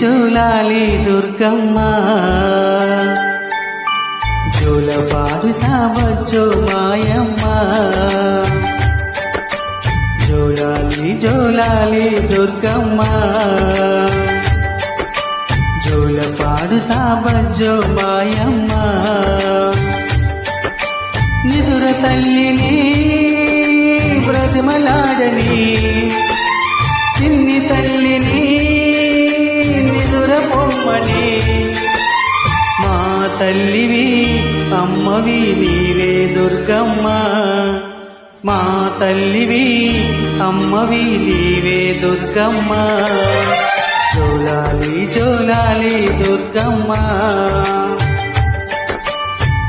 జోలాలి దుర్గమ్మ. జూల పాడుతా వచ్చో మాయమ్మ. జోలాలి జోలాలి దుర్గమ్మ. జోల పాడుతా బజ్జో మాయమ్మ. నిదుర తల్లిని బ్రతిమలాడని పొమ్మని మా తల్లివి అమ్మవి నీవే దుర్గమ్మ. మా తల్లివి అమ్మవి నీవే దుర్గమ్మ. జోలాలి జోలాలి దుర్గమ్మ.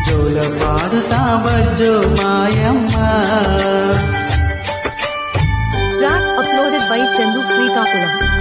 జోల పాడుతా బజ్జో మాయమ్మ. Track uploaded by Chandu Srikakulam.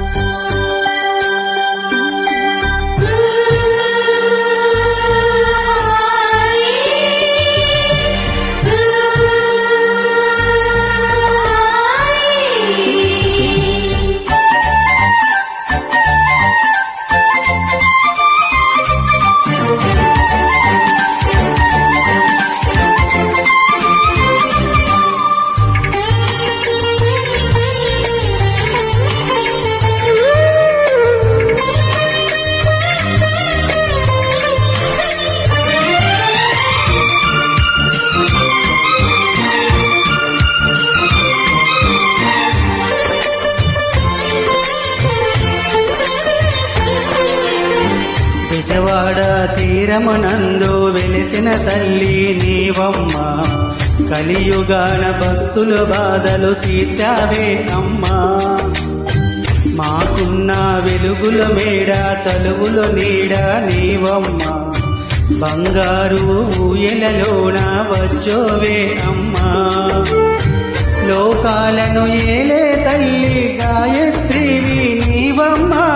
తీరమునందు వెలిసిన తల్లి నీవమ్మ. కలియుగాన భక్తులు బాధలు తీర్చావే అమ్మా. మాకున్న వెలుగుల మేడ చలువుల నీడ నీవమ్మ. బంగారు ఊయలలోన వచ్చోవే అమ్మా. లోకాలను ఏలే తల్లి గాయత్రివి నీవమ్మా.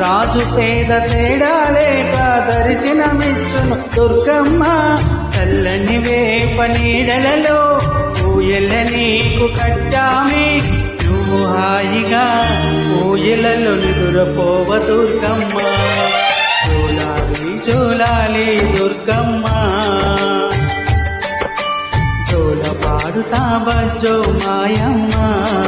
రాజు పేద తేడా లేక దర్శనమిచ్చును దుర్గమ్మ. చల్లని వేప నీడలలో ఊయల నీకు కట్టామే. నువ్వు హాయిగా ఊయలలో నిదురపోవ దుర్గమ్మ. జోలాలి జోలాలి దుర్గమ్మ. జోల పాడుతా బజ్జో మాయమ్మ.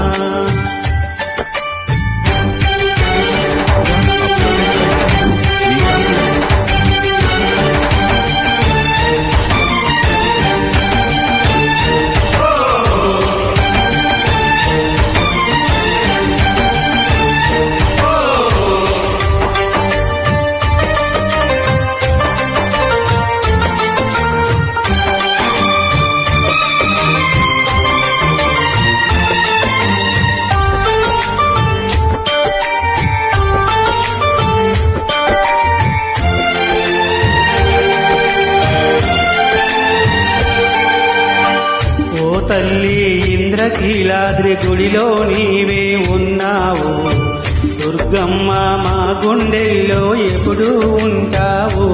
తల్లి ఇంద్రకీలాద్రి గుడిలో నీవే ఉన్నావు. దుర్గమ్మ మా గుండెల్లో ఎప్పుడు ఉంటావు.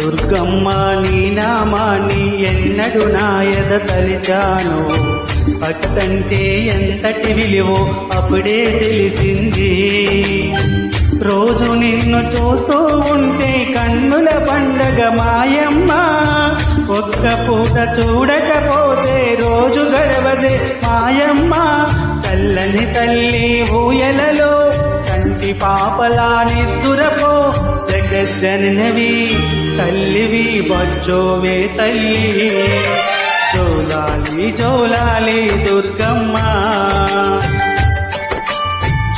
దుర్గమ్మ నీ నామాన్ని ఎన్నడు నాయద తలిచాను. భక్తంటే ఎంతటి విలువో అప్పుడే తెలిసింది. రోజు నిన్ను చూస్తూ ఉంటే కన్నుల పండగ మాయమ్మ ఒక్క పూట చూడకపోతే రోజు గడవదే మాయమ్మ. చల్లని తల్లి ఊయలలో కంటి పాపలా నిద్దురపో. జగజ్జనవి తల్లివి బజ్జోవే తల్లి. జోలాలి జోలాలి దుర్గమ్మ.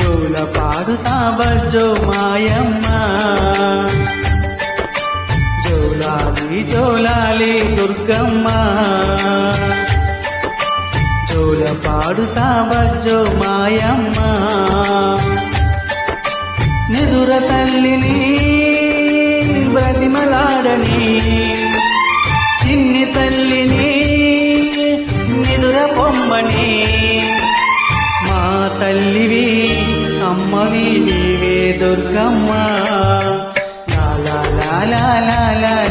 జోల పాడుతా బజ్జో మాయమ్మ. జోలాలి దుర్గమ్మ. జోల పాడుతా బజ్జో మాయమ్మ. నిదుర తల్లిని బ్రతిమలాడని చిన్ని తల్లిని నిదుర పొమ్మని. మా తల్లివి అమ్మవి నీవే దుర్గమ్మ. లా లా లా లా లా.